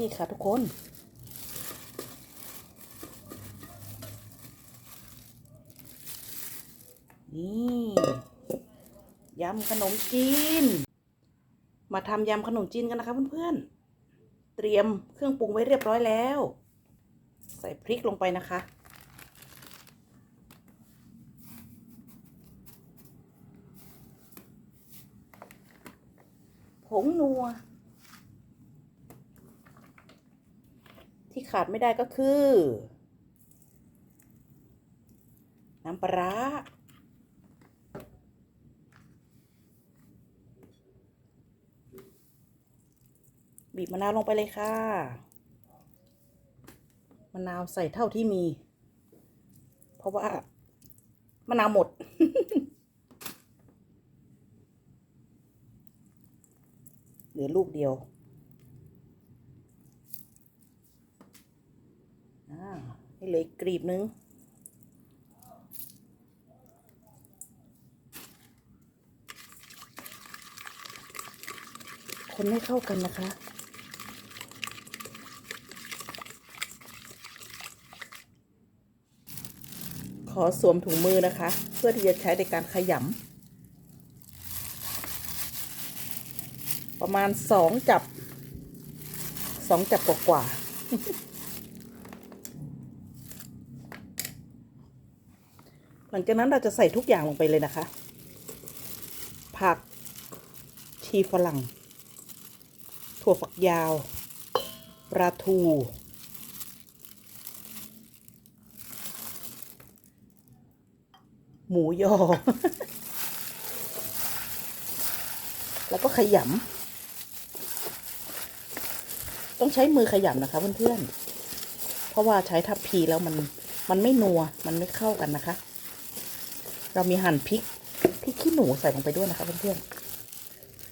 นี่ค่ะทุกคนนี่ยำขนมจีน มาทำยำขนมจีนกันนะคะเพื่อนๆ เตรียมเครื่องปรุงไว้เรียบร้อยแล้ว ใส่พริกลงไปนะคะ ผงนัว ที่ขาดไม่ได้ก็คือ น้ำปลาร้าบีบมะนาวลงไปเลยค่ะมะนาวใส่เท่าที่มี เพราะว่ามะนาวหมด เหลือลูกเดียว อ่า ให้เหลยกรีบนึงคนให้เข้ากันนะคะ ขอสวมถุงมือนะคะ เพื่อที่จะใช้ในการขยำประมาณสองจับสองจับกว่าๆ หลังจากนั้นเราจะใส่ทุกอย่างลงไปเลยนะคะ ผัก ชีฝรั่ง ถั่วฝักยาว ปลาทู หมูยอ แล้วก็ขยำ ต้องใช้มือขยำนะคะเพื่อนๆ เพราะว่าใช้ทัพพีแล้วมันมันไม่นัว มันไม่เข้ากันนะคะ เรามีหั่นพริกพริกขี้หนูใส่ลงไปด้วยนะคะเพื่อน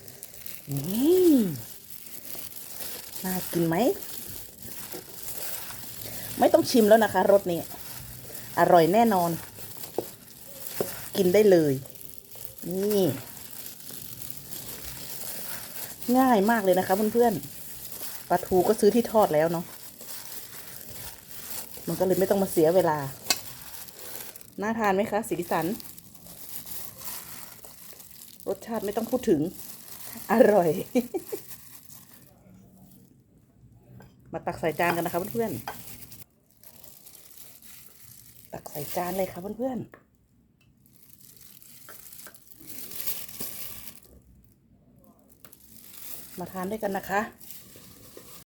ๆนี่น่ากินไหม ไม่ต้องชิมแล้วนะคะรสนี้อร่อยแน่นอน กินได้เลย นี่ ง่ายมากเลยนะคะเพื่อนๆปลาทูก็ซื้อที่ทอดแล้วเนาะมันก็เลยไม่ต้องมาเสียเวลา น่าทานไหมคะ สีสัน รสชาติไม่ต้องพูดถึง อร่อย มาตักใส่จานกันนะคะเพื่อนๆ ตักใส่จานเลยค่ะเพื่อนๆมาทานด้วยกันนะคะ